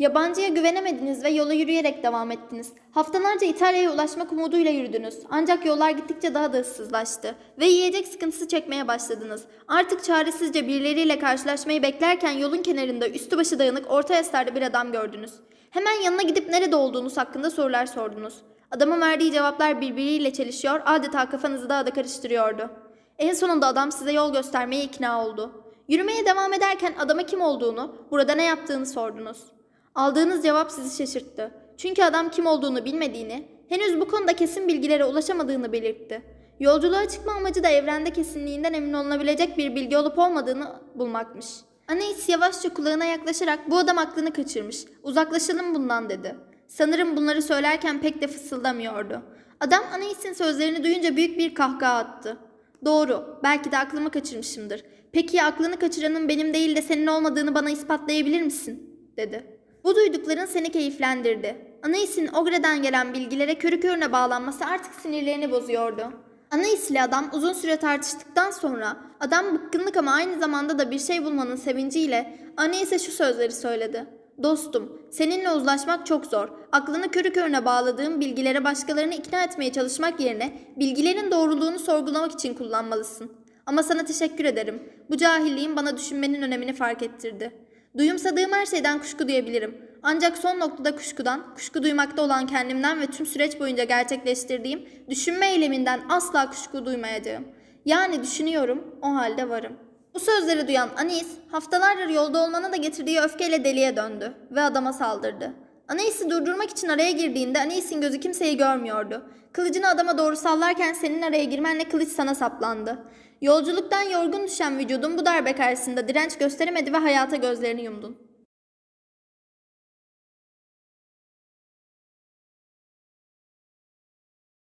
Yabancıya güvenemediniz ve yola yürüyerek devam ettiniz. Haftalarca İtalya'ya ulaşmak umuduyla yürüdünüz. Ancak yollar gittikçe daha da ıssızlaştı ve yiyecek sıkıntısı çekmeye başladınız. Artık çaresizce birileriyle karşılaşmayı beklerken yolun kenarında üstü başı dağınık orta yaşlarda bir adam gördünüz. Hemen yanına gidip nerede olduğunuz hakkında sorular sordunuz. Adamın verdiği cevaplar birbiriyle çelişiyor, adeta kafanızı daha da karıştırıyordu. En sonunda adam size yol göstermeye ikna oldu. Yürümeye devam ederken adama kim olduğunu, burada ne yaptığını sordunuz. Aldığınız cevap sizi şaşırttı. Çünkü adam kim olduğunu bilmediğini, henüz bu konuda kesin bilgilere ulaşamadığını belirtti. Yolculuğa çıkma amacı da evrende kesinliğinden emin olunabilecek bir bilgi olup olmadığını bulmakmış. Anais yavaşça kulağına yaklaşarak bu adam aklını kaçırmış. Uzaklaşalım bundan dedi. Sanırım bunları söylerken pek de fısıldamıyordu. Adam Anais'in sözlerini duyunca büyük bir kahkaha attı. Doğru, belki de aklımı kaçırmışımdır. Peki ya aklını kaçıranın benim değil de senin olmadığını bana ispatlayabilir misin? dedi. Bu duydukların seni keyiflendirdi. Anais'in Ogre'den gelen bilgilere körü körüne bağlanması artık sinirlerini bozuyordu. Anais ile adam uzun süre tartıştıktan sonra adam bıkkınlık ama aynı zamanda da bir şey bulmanın sevinciyle Anais'e şu sözleri söyledi. Dostum, seninle uzlaşmak çok zor. Aklını körü körüne bağladığın bilgilere başkalarını ikna etmeye çalışmak yerine bilgilerin doğruluğunu sorgulamak için kullanmalısın. Ama sana teşekkür ederim. Bu cahilliğin bana düşünmenin önemini fark ettirdi. Duyumsadığım her şeyden kuşku duyabilirim. Ancak son noktada kuşkudan, kuşku duymakta olan kendimden ve tüm süreç boyunca gerçekleştirdiğim düşünme eyleminden asla kuşku duymayacağım. Yani düşünüyorum, o halde varım. Bu sözleri duyan Anis, haftalardır yolda olmanın da getirdiği öfkeyle deliye döndü ve adama saldırdı. Anais'i durdurmak için araya girdiğinde Anais'in gözü kimseyi görmüyordu. Kılıcını adama doğru sallarken senin araya girmenle kılıç sana saplandı. Yolculuktan yorgun düşen vücudun bu darbe karşısında direnç gösteremedi ve hayata gözlerini yumdun.